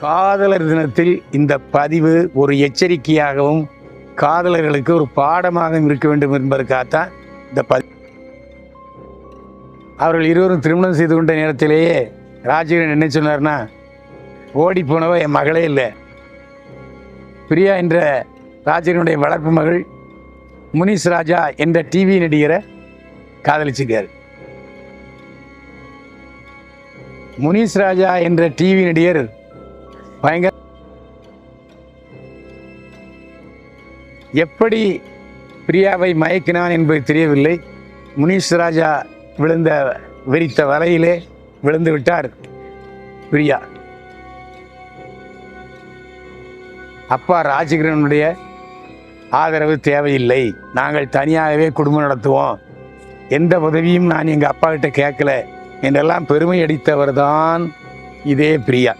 காதலர் தினத்தில் இந்த பதிவு ஒரு எச்சரிக்கையாகவும் காதலர்களுக்கு ஒரு பாடமாகவும் இருக்க வேண்டும் என்பதற்காகத்தான் இந்த பதி அவர்கள் இருவரும் திருமணம் செய்து கொண்ட நேரத்திலேயே ராஜீவன் என்ன சொன்னார்னா ஓடி போனவ என் மகளே இல்லை. பிரியா என்ற ராஜீவனுடைய வளர்ப்பு மகள் முனிஷ் ராஜா என்ற டிவி நடிகரை காதலிச்சிருக்கார் முனிஷ் ராஜா என்ற டிவி நடிகர் பயங்கர எப்படி பிரியாவை மயக்கினான் என்பது தெரியவில்லை. முனீஷ் ராஜா விழுந்த விரித்த வரையிலே விழுந்து விட்டார் பிரியா. அப்பா ராஜகிரனுடைய ஆதரவு தேவையில்லை. நாங்கள் தனியாகவே குடும்பம் நடத்துவோம். எந்த உதவியும் நான் எங்கள் அப்பா கிட்ட கேட்கல. என்றெல்லாம் பெருமை அடித்தவர் தான் இதே பிரியா.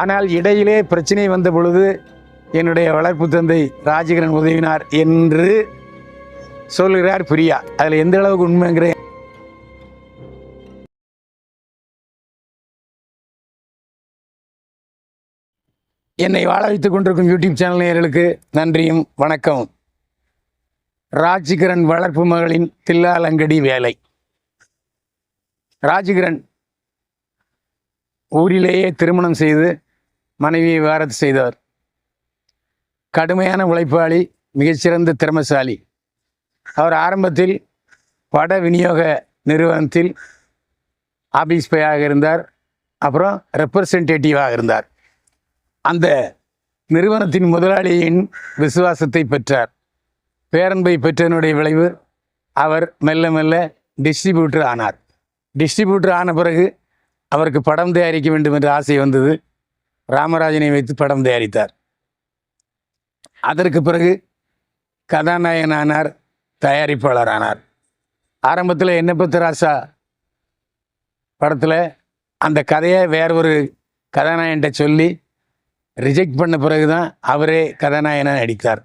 ஆனால் இடையிலே பிரச்சனை வந்த பொழுது என்னுடைய வளர்ப்பு தந்தை ராஜகிரன் உதவினார் என்று சொல்கிறார் பிரியா. அதில் எந்த அளவுக்கு உண்மைங்கிற என்னை வாழ வைத்துக் கொண்டிருக்கும் யூடியூப் சேனல் நேயர்களுக்கு நன்றியும் வணக்கம் ராஜகிரண் வளர்ப்பு மகளின் தில்லாலங்கடி வேலை. ராஜிகரன் ஊரிலேயே திருமணம் செய்து மனைவியை வாரத்து செய்தவர் கடுமையான உழைப்பாளி மிகச்சிறந்த திறமசாலி. அவர் ஆரம்பத்தில் வட விநியோக நிறுவனத்தில் ஆபீஸ் பையாக இருந்தார். அப்புறம் ரெப்ரசன்டேட்டிவாக இருந்தார். அந்த நிறுவனத்தின் முதலாளியின் விசுவாசத்தை பெற்றார். பேரன்பை பெற்றனுடைய விளைவு அவர் மெல்ல மெல்ல டிஸ்ட்ரிபியூட்டர் ஆனார். டிஸ்ட்ரிபியூட்டர் ஆன பிறகு அவருக்கு படம் தயாரிக்க வேண்டும் என்ற ஆசை வந்தது. ராமராஜனை வைத்து படம் தயாரித்தார். அதற்கு பிறகு கதாநாயகன் ஆனார் தயாரிப்பாளர் ஆனார் ஆரம்பத்தில் என்ன ராசா படத்தில் அந்த கதையை வேற ஒரு கதாநாயகன்ட்ட சொல்லி ரிஜெக்ட் பண்ண பிறகு தான் அவரே கதாநாயகனாக நடித்தார்.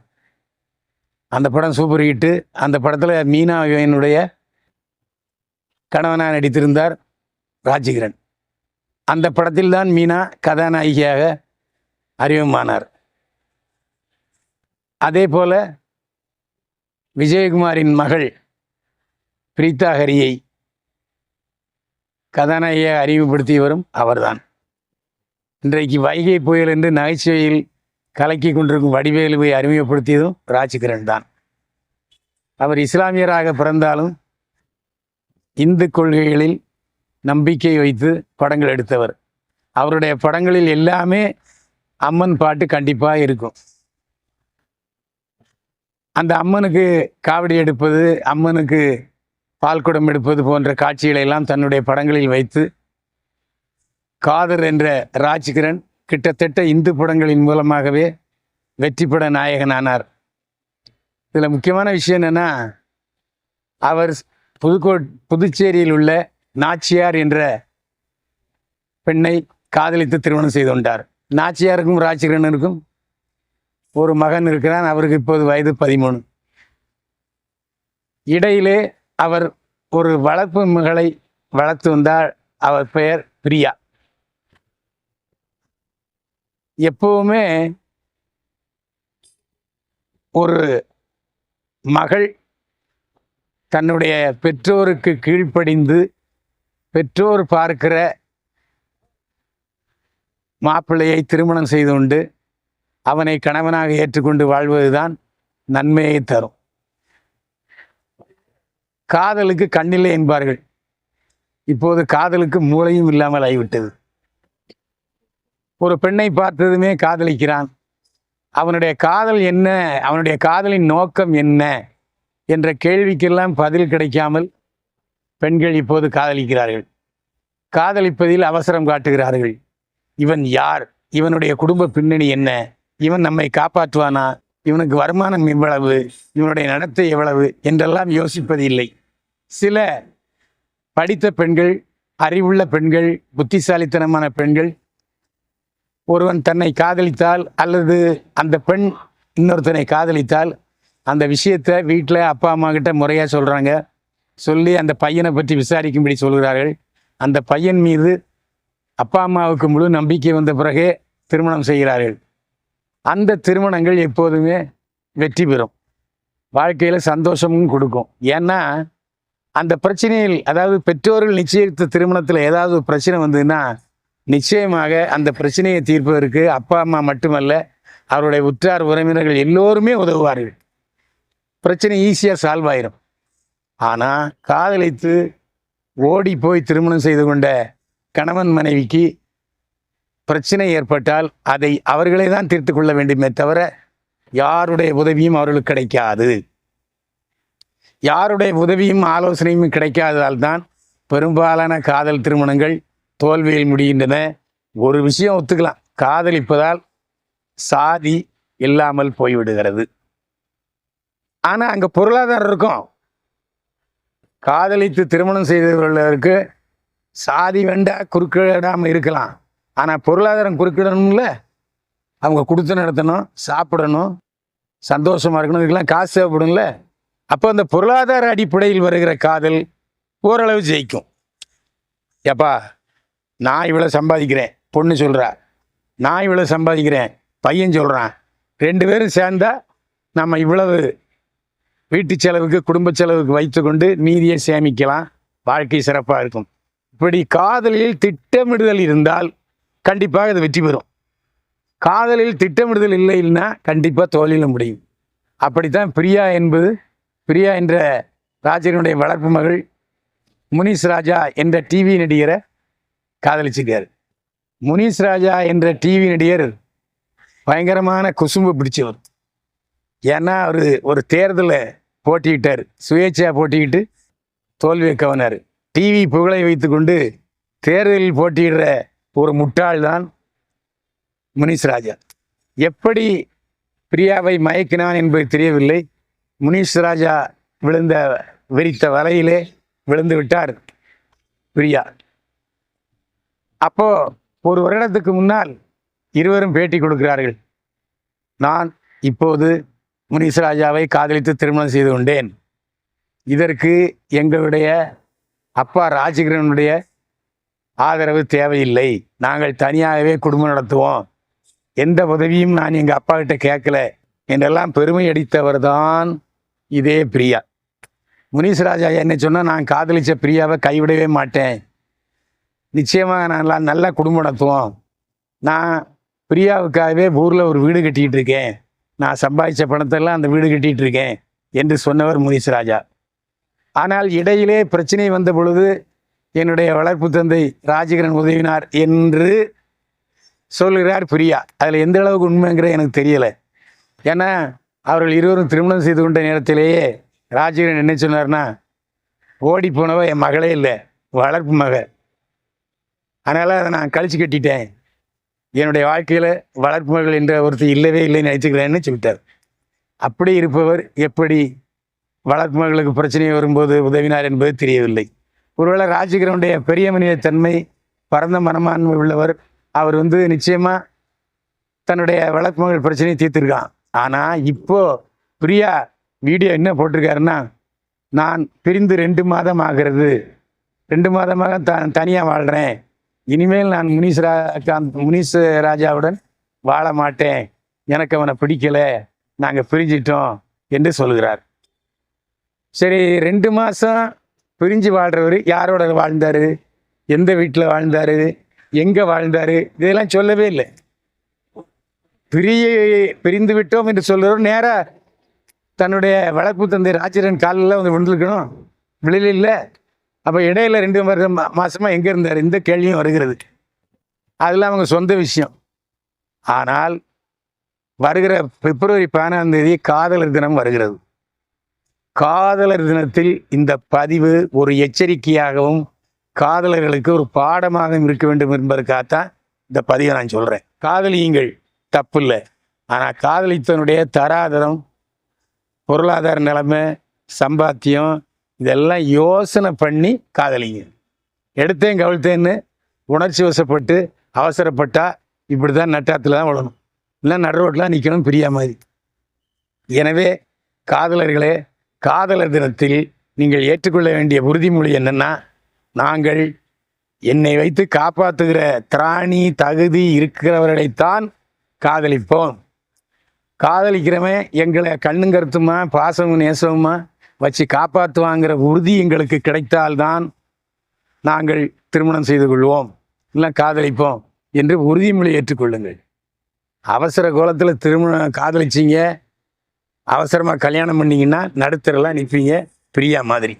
அந்த படம் சூப்பர் ஹிட்டு அந்த படத்தில் மீனாவினுடைய கணவனாக நடித்திருந்தார் ராஜகிரன் அந்த படத்தில் தான் மீனா கதாநாயகியாக அறிமுகமானார். அதே போல விஜயகுமாரின் மகள் பிரீதா ஹரியை கதாநாயகியாக அறிமுகப்படுத்தியவரும் அவர்தான். இன்றைக்கு வைகை புயல் என்று நகைச்சுவையில் கலக்கி கொண்டிருக்கும் வடிவேலுவை அறிமுகப்படுத்தியதும் ராஜகிரண் தான் அவர் இஸ்லாமியராக பிறந்தாலும் இந்து கொள்கைகளில் நம்பிக்கை வைத்து படங்கள் எடுத்தவர். அவருடைய படங்களில் எல்லாமே அம்மன் பாட்டு கண்டிப்பாக இருக்கும். அந்த அம்மனுக்கு காவடி எடுப்பது அம்மனுக்கு பால்குடம் எடுப்பது போன்ற காட்சிகளை எல்லாம் தன்னுடைய படங்களில் வைத்து காதர் என்ற ராஜ்கிரண் கிட்டத்தட்ட இந்து படங்களின் மூலமாகவே வெற்றி பட நாயகனானார். இதில் முக்கியமான விஷயம் என்னென்னா அவர் புதுக்கோட் புதுச்சேரியில் உள்ள நாச்சியார் என்ற பெண்ணை காதலித்து திருமணம் செய்து கொண்டார். நாச்சியாருக்கும் ராஜகிரனுக்கும் ஒரு மகன் இருக்கிறான். அவருக்கு இப்போது வயது பதிமூணு. இடையிலே அவர் ஒரு வளர்ப்பு மகளை வளர்த்து வந்தால் அவர் பெயர் பிரியா. எப்பவுமே ஒரு மகள் தன்னுடைய பெற்றோருக்கு கீழ்ப்படிந்து பெற்றோர் பார்க்கிற மாப்பிள்ளையை திருமணம் செய்து கொண்டு அவனை கணவனாக ஏற்றுக்கொண்டு வாழ்வதுதான் நன்மையை தரும். காதலுக்கு கண்ணில்லை என்பார்கள். இப்போது காதலுக்கு மூளையும் இல்லாமல் ஆகிவிட்டது. ஒரு பெண்ணை பார்த்ததுமே காதலிக்கிறான். அவனுடைய காதல் என்ன? அவனுடைய காதலின் நோக்கம் என்ன? என்ற கேள்விக்கெல்லாம் பதில் கிடைக்காமல் பெண்கள் இப்போது காதலிக்கிறார்கள். காதலிப்பதில் அவசரம் காட்டுகிறார்கள். இவன் யார்? இவனுடைய குடும்ப பின்னணி என்ன? இவன் நம்மை காப்பாற்றுவானா? இவனுக்கு வருமானம் எவ்வளவு? இவனுடைய நடத்தை எவ்வளவு? என்றெல்லாம் யோசிப்பது இல்லை. சில படித்த பெண்கள் அறிவுள்ள பெண்கள் புத்திசாலித்தனமான பெண்கள் ஒருவன் தன்னை காதலித்தால் அல்லது அந்த பெண் இன்னொருத்தனை காதலித்தால் அந்த விஷயத்தை வீட்டில் அப்பா அம்மா கிட்ட முறையாக சொல்கிறாங்க சொல்லி அந்த பையனை பற்றி விசாரிக்கும்படி சொல்கிறார்கள். அந்த பையன் மீது அப்பா அம்மாவுக்கு முழு நம்பிக்கை வந்த பிறகே திருமணம் செய்கிறார்கள். அந்த திருமணங்கள் எப்போதுமே வெற்றி பெறும். வாழ்க்கையில் சந்தோஷமும் கொடுக்கும். ஏன்னா அந்த பிரச்சனையில் அதாவது பெற்றோர்கள் நிச்சயித்த திருமணத்தில் ஏதாவது ஒரு பிரச்சனை வந்ததுன்னா நிச்சயமாக அந்த பிரச்சனையை தீர்ப்பதற்கு அப்பா அம்மா மட்டுமல்ல அவருடைய உற்றார் உறவினர்கள் எல்லோருமே உதவுவார்கள். பிரச்சனை ஈஸியாக சால்வ் ஆயிரும். ஆனால் காதலித்து ஓடி போய் திருமணம் செய்து கொண்ட கணவன் மனைவிக்கு பிரச்சனை ஏற்பட்டால் அதை அவர்களே தான் தீர்த்து கொள்ள வேண்டுமே தவிர யாருடைய உதவியும் அவர்களுக்கு கிடைக்காது. யாருடைய உதவியும் ஆலோசனையும் கிடைக்காததால் தான் பெரும்பாலான காதல் திருமணங்கள் தோல்வியில் முடிகின்றன. ஒரு விஷயம் ஒத்துக்கலாம். காதலிப்பதால் சாதி இல்லாமல் போய்விடுகிறது. ஆனால் அங்கே பொருளாதாரம் இருக்கும். காதலித்து திருமணம் செய்தவர்களுக்கு சாதி வேண்டா குறுக்கிடாமல் இருக்கலாம். ஆனால் பொருளாதாரம் குறுக்கிடணும்ல. அவங்க கொடுத்து நடத்தணும் சாப்பிடணும் சந்தோஷமாக இருக்கணும் இதுக்கெல்லாம் காசு தேவைப்படும்ல. அப்போ அந்த பொருளாதார அடிப்படையில் வருகிற காதல் ஓரளவு ஜெயிக்கும். ஏப்பா நான் இவ்வளோ சம்பாதிக்கிறேன் பொண்ணு சொல்கிறா நான் இவ்வளோ சம்பாதிக்கிறேன் பையன் சொல்கிறான் ரெண்டு பேரும் சேர்ந்தா நம்ம இவ்வளவு வீட்டு செலவுக்கு குடும்ப செலவுக்கு வைத்துக்கொண்டு மீதியை சேமிக்கலாம். வாழ்க்கை சிறப்பாக இருக்கும். இப்படி காதலில் திட்டமிடுதல் இருந்தால் கண்டிப்பாக அது வெற்றி பெறும். காதலில் திட்டமிடுதல் இல்லைன்னா கண்டிப்பாக தோழில முடியும். அப்படித்தான் பிரியா என்பது பிரியா என்ற ராஜனுடைய வளர்ப்பு மகள் முனிஷ் ராஜா என்ற டிவி நடிகரை காதலிச்சிருக்கார் முனிஷ் ராஜா என்ற டிவி நடிகர் பயங்கரமான குசும்பு பிடிச்சவர். ஏன்னா அவர் ஒரு தேர்தலில் போட்டியிட்டார். சுயேட்சையாக போட்டிக்கிட்டு தோல்வியை கவனார் டிவி புகழை வைத்துக்கொண்டு தேர்தலில் போட்டியிடுற ஒரு முட்டாள் தான் முனீஷ் ராஜா. எப்படி பிரியாவை மயக்கினான் என்பது தெரியவில்லை. முனிஸ் ராஜா விழுந்த விரித்த வலையிலே விழுந்து விட்டார் பிரியா. அப்போ ஒரு வருடத்துக்கு முன்னால் இருவரும் பேட்டி கொடுக்கிறார்கள். நான் இப்போது முனிஸ் ராஜாவை காதலித்து திருமணம் செய்து கொண்டேன். இதற்கு எங்களுடைய அப்பா ராஜகிரனுடைய ஆதரவு தேவையில்லை. நாங்கள் தனியாகவே குடும்பம் நடத்துவோம். எந்த உதவியும் நான் எங்கள் அப்பா கிட்ட கேட்கல. என்றெல்லாம் பெருமை அடித்தவர் தான் இதே பிரியா. முனீஸ் ராஜா என்ன சொன்னால் நான் காதலிச்ச பிரியாவை கைவிடவே மாட்டேன். நிச்சயமாக நான் நல்லா- நல்லா குடும்பம் நடத்துவோம். நான் பிரியாவுக்காகவே ஊரில் ஒரு வீடு கட்டிக்கிட்டு இருக்கேன். நான் சம்பாதிச்ச பணத்தெல்லாம் அந்த வீடு கட்டிகிட்டு இருக்கேன் என்று சொன்னவர் முனீஸ் ராஜா. ஆனால் இடையிலே பிரச்சனை வந்த பொழுது என்னுடைய வளர்ப்பு தந்தை ராஜகிரன் உதவினார் என்று சொல்கிறார் பிரியா. அதில் எந்த அளவுக்கு உண்மைங்கிற எனக்கு தெரியலை. ஏன்னா அவர்கள் இருவரும் திருமணம் செய்து கொண்ட நேரத்திலேயே ராஜகிரன் என்ன சொன்னார்னா ஓடி போனவ என் மகளே இல்லை வளர்ப்பு மகள். அதனால் அதை நான் கழிச்சு கட்டிட்டேன். என்னுடைய வாழ்க்கையில் வளர்ப்புகள் என்ற ஒருத்தர் இல்லவே இல்லைன்னு நினைச்சுக்கிறேன்னு சொல்லிட்டார். அப்படி இருப்பவர் எப்படி வளர்ப்பு மகளுக்கு பிரச்சனை வரும்போது உதவினார் என்பது தெரியவில்லை. ஒருவேளை ராஜகிரனுடைய பெரிய மனித தன்மை பரந்த மனமான்மை உள்ளவர் அவர் வந்து நிச்சயமாக தன்னுடைய வளர்ப்பு மகள் பிரச்சனையை தீர்த்திருக்கான். ஆனால் இப்போது பிரியா வீடியோ என்ன போட்டிருக்காருன்னா நான் பிரிந்து ரெண்டு மாதம் ஆகிறது. ரெண்டு மாதமாக த தனியாக வாழ்கிறேன் இனிமேல் நான் முனிஷ் ரா முனிஷ் ராஜாவுடன் வாழ மாட்டேன். எனக்கு அவனை பிடிக்கல. நாங்கள் பிரிஞ்சிட்டோம் என்று சொல்கிறார். சரி ரெண்டு மாதம் பிரிஞ்சு வாழ்கிறவர் யாரோட வாழ்ந்தார்? எந்த வீட்டில் வாழ்ந்தார்? எங்கே வாழ்ந்தார்? இதெல்லாம் சொல்லவே இல்லை. பிரிய பிரிந்து விட்டோம் என்று சொல்கிறவர் நேராக தன்னுடைய வளர்ப்பு தந்தை ராஜரன் காலில் வந்து விழுந்துருக்கணும். விழில இல்லை அப்போ இடையில ரெண்டு வருஷம் மாதமாக மாசமா எங்கே இருந்தார்? இந்த கேள்வியும் வருகிறது. அதெல்லாம் அவங்க சொந்த விஷயம். ஆனால் வருகிற பிப்ரவரி பதினாம் தேதி காதலர் தினம் வருகிறது. காதலர் தினத்தில் இந்த பதிவு ஒரு எச்சரிக்கையாகவும் காதலர்களுக்கு ஒரு பாடமாகவும் இருக்க வேண்டும் என்பதற்காகத்தான் இந்த பதிவை நான் சொல்கிறேன் காதலியுங்கள். தப்பில்லை. ஆனால் காதலித்தனுடைய தராதரம் பொருளாதார நிலைமை சம்பாத்தியம் இதெல்லாம் யோசனை பண்ணி காதலிங்க. எடுத்தேன் கவிழ்த்தேன்னு உணர்ச்சி வசப்பட்டு அவசரப்பட்டா இப்படி தான் நட்டாத்தில் தான் விழணும். இல்லை நடு ரோட்டில் நிற்கணும் பிரியா மாதிரி. எனவே காதலர்களே காதலர் தினத்தில் நீங்கள் ஏற்றுக்கொள்ள வேண்டிய உறுதிமொழி என்னென்னா நாங்கள் என்னை வைத்து காப்பாற்றுகிற திராணி தகுதி இருக்கிறவர்களைத்தான் காதலிப்போம். காதலிக்கிறவன் எங்களை கண்ணும் கருத்துமா பாசமும் நேசமுமா வச்சு காப்பாற்றுவாங்கிற உறுதி எங்களுக்கு கிடைத்தால்தான் நாங்கள் திருமணம் செய்து கொள்வோம். இல்லை காதலிப்போம் என்று உறுதிமொழி ஏற்றுக்கொள்ளுங்கள். அவசர கோலத்தில் திருமணம் காதலிச்சிங்க அவசரமாக கல்யாணம் பண்ணிங்கன்னா நடுத்தரெல்லாம் நிற்பீங்க பிரியா மாதிரி.